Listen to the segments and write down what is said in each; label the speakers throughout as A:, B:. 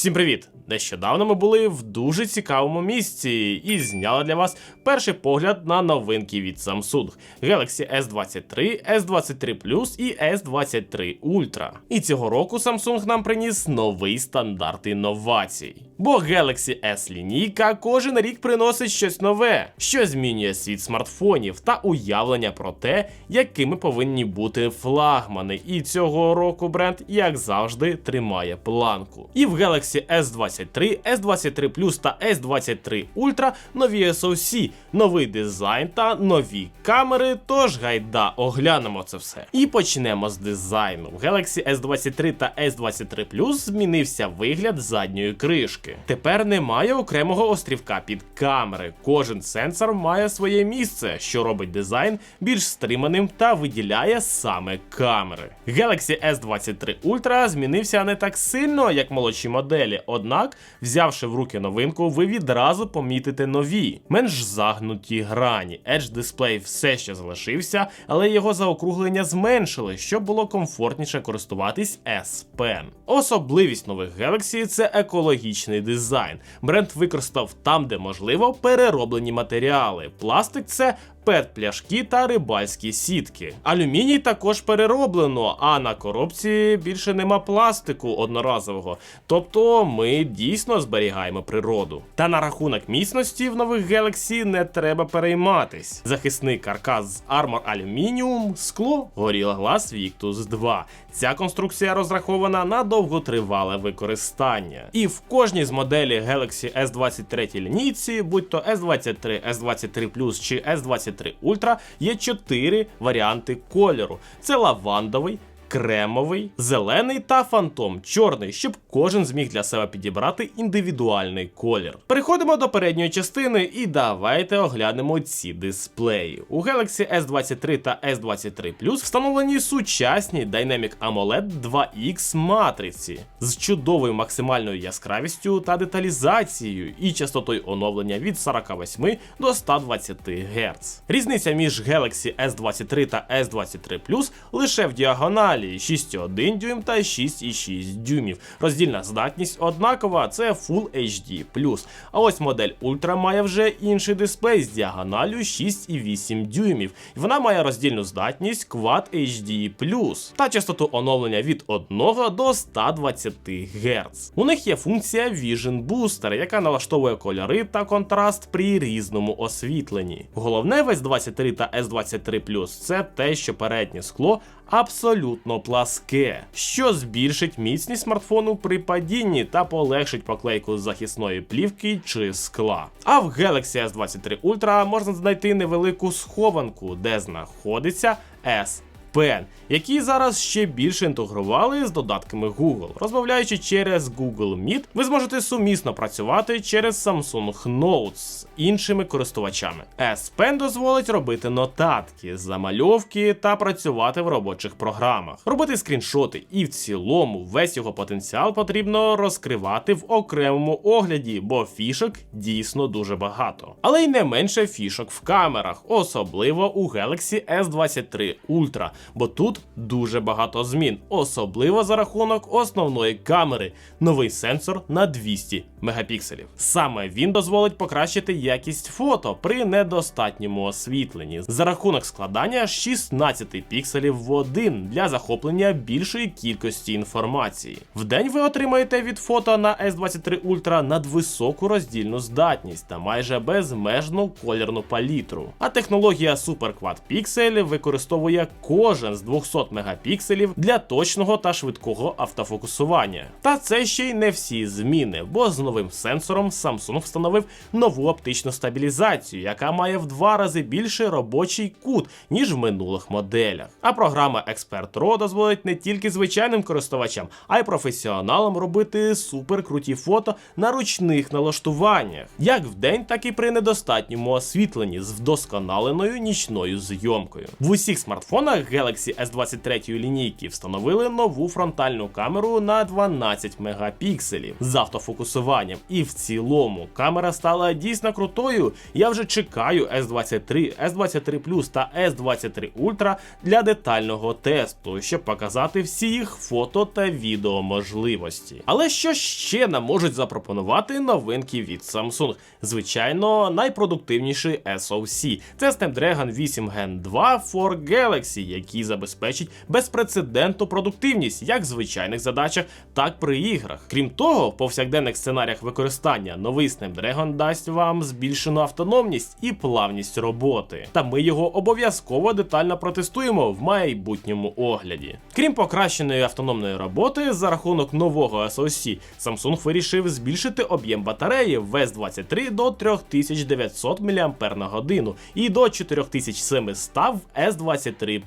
A: Всім привіт! Нещодавно ми були в дуже цікавому місці і зняли для вас перший погляд на новинки від Samsung Galaxy S23, S23 Plus і S23 Ultra. І цього року Samsung нам приніс новий стандарт інновацій. Бо Galaxy S лінійка кожен рік приносить щось нове, що змінює світ смартфонів та уявлення про те, якими повинні бути флагмани. І цього року бренд, як завжди, тримає планку. І в Galaxy S23, S23 Plus та S23 Ultra нові SoC, новий дизайн та нові камери. Тож гайда оглянемо це все. І почнемо з дизайну. В Galaxy S23 та S23 Plus змінився вигляд задньої кришки. Тепер немає окремого острівка під камери. Кожен сенсор має своє місце, що робить дизайн більш стриманим та виділяє саме камери. Galaxy S23 Ultra змінився не так сильно, як молодші моделі, однак, взявши в руки новинку, ви відразу помітите нові, менш загнуті грані. Edge дисплей все ще залишився, але його заокруглення зменшили, щоб було комфортніше користуватись S Pen. Особливість нових Galaxy це екологічний дизайн. Бренд використав там, де можливо, перероблені матеріали. Пластик це пет пляшки та рибальські сітки. Алюміній також перероблено, а на коробці більше нема пластику одноразового. Тобто ми дійсно зберігаємо природу. Та на рахунок міцності в нових Galaxy не треба перейматись. Захисний каркас з Armor Aluminium, скло, Gorilla Glass Victus 2. Ця конструкція розрахована на довготривале використання. І в кожній з моделей Galaxy S23 лінійці, будь то S23, S23 Plus чи S23 Ultra, є чотири варіанти кольору: це лавандовий. Кремовий, зелений та фантом чорний, щоб кожен зміг для себе підібрати індивідуальний колір. Переходимо до передньої частини і давайте оглянемо ці дисплеї. У Galaxy S23 та S23 Plus встановлені сучасні Dynamic AMOLED 2X матриці з чудовою максимальною яскравістю та деталізацією і частотою оновлення від 48 до 120 Гц. Різниця між Galaxy S23 та S23 Plus лише в діагоналі. 6,1 дюйм та 6,6 дюймів. Роздільна здатність однакова, це Full HD+. А ось модель Ultra має вже інший дисплей з діагоналю 6,8 дюймів. Вона має роздільну здатність Quad HD+, та частоту оновлення від 1 до 120 Гц. У них є функція Vision Booster, яка налаштовує кольори та контраст при різному освітленні. Головне в S23 та S23 це те, що переднє скло абсолютно пласке, що збільшить міцність смартфону при падінні та полегшить поклейку захисної плівки чи скла. А в Galaxy S23 Ultra можна знайти невелику схованку, де знаходиться S Pen, які зараз ще більше інтегрували з додатками Google. Розмовляючи через Google Meet, ви зможете сумісно працювати через Samsung Notes з іншими користувачами. S Pen дозволить робити нотатки, замальовки та працювати в робочих програмах, робити скріншоти, і в цілому весь його потенціал потрібно розкривати в окремому огляді, бо фішок дійсно дуже багато. Але й не менше фішок в камерах, особливо у Galaxy S23 Ultra бо тут дуже багато змін, особливо за рахунок основної камери, новий сенсор на 200 мегапікселів. Саме він дозволить покращити якість фото при недостатньому освітленні за рахунок складання 16 пікселів в один для захоплення більшої кількості інформації. Вдень ви отримаєте від фото на S23 Ultra надвисоку роздільну здатність та майже безмежну колірну палітру. А технологія Super Quad Pixel використовує кожен з 200 мегапікселів для точного та швидкого автофокусування. Та це ще й не всі зміни, бо з новим сенсором Samsung встановив нову оптичну стабілізацію, яка має в два рази більший робочий кут, ніж в минулих моделях. А програма Expert Pro дозволить не тільки звичайним користувачам, а й професіоналам робити суперкруті фото на ручних налаштуваннях, як вдень, так і при недостатньому освітленні з вдосконаленою нічною зйомкою. В усіх смартфонах Galaxy S23 лінійки встановили нову фронтальну камеру на 12 мегапікселів з автофокусуванням. І в цілому камера стала дійсно крутою. Я вже чекаю S23, S23 Plus та S23 Ultra для детального тесту, щоб показати всі їх фото та відео можливості. Але що ще нам можуть запропонувати новинки від Samsung? Звичайно, найпродуктивніший SoC. Це Snapdragon 8 Gen 2 for Galaxy, який забезпечить безпрецедентну продуктивність як в звичайних задачах, так при іграх. Крім того, в повсякденних сценаріях використання новий Snapdragon дасть вам збільшену автономність і плавність роботи. Та ми його обов'язково детально протестуємо в майбутньому огляді. Крім покращеної автономної роботи, за рахунок нового SoC, Samsung вирішив збільшити об'єм батареї в S23 до 3900 мАч і до 4700 в S23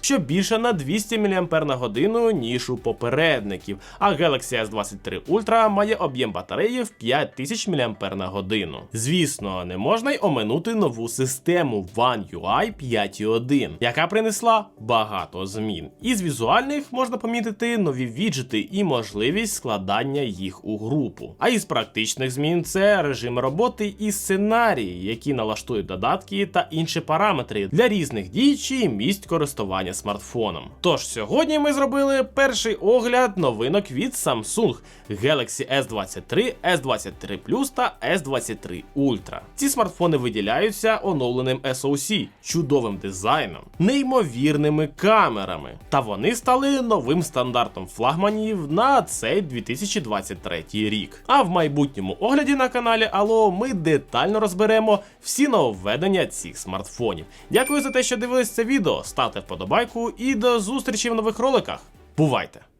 A: що більше на 200 мАч ніж у попередників. А Galaxy S23 Ultra має об'єм батареї в 5000 мАч. Звісно, не можна й оминути нову систему One UI 5.1, яка принесла багато змін. Із візуальних можна помітити нові віджити і можливість складання їх у групу. А із практичних змін це режим роботи і сценарії, які налаштують додатки та інші параметри для різних дій чи місць користування смартфоном. Тож сьогодні ми зробили перший огляд новинок від Samsung Galaxy S23, S23 Plus та S23 Ultra. Ці смартфони виділяються оновленим SoC, чудовим дизайном, неймовірними камерами. Та вони стали новим стандартом флагманів на цей 2023 рік. А в майбутньому огляді на каналі Алло ми детально розберемо всі нововведення цих смартфонів. Дякую за те, що дивились це відео. Ставте вподобайку і до зустрічі в нових роликах. Бувайте!